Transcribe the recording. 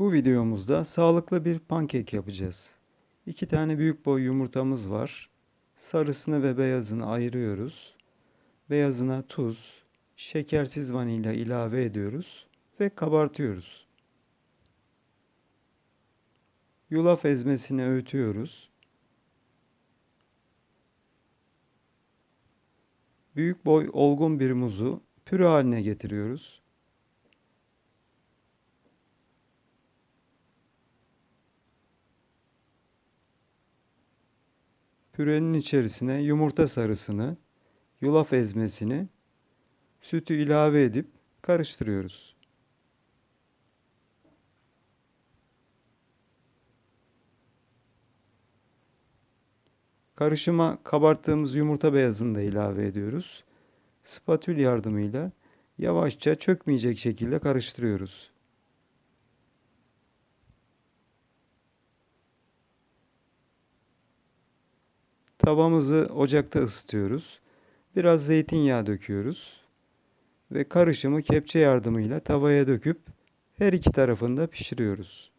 Bu videomuzda sağlıklı bir pankek yapacağız. İki tane büyük boy yumurtamız var. Sarısını ve beyazını ayırıyoruz. Beyazına tuz, şekersiz vanilya ilave ediyoruz ve kabartıyoruz. Yulaf ezmesini öğütüyoruz. Büyük boy olgun bir muzu püre haline getiriyoruz. Pürenin içerisine yumurta sarısını, yulaf ezmesini, sütü ilave edip karıştırıyoruz. Karışıma kabarttığımız yumurta beyazını da ilave ediyoruz. Spatül yardımıyla yavaşça çökmeyecek şekilde karıştırıyoruz. Tavamızı ocakta ısıtıyoruz. Biraz zeytinyağı döküyoruz. Ve karışımı kepçe yardımıyla tavaya döküp her iki tarafında pişiriyoruz.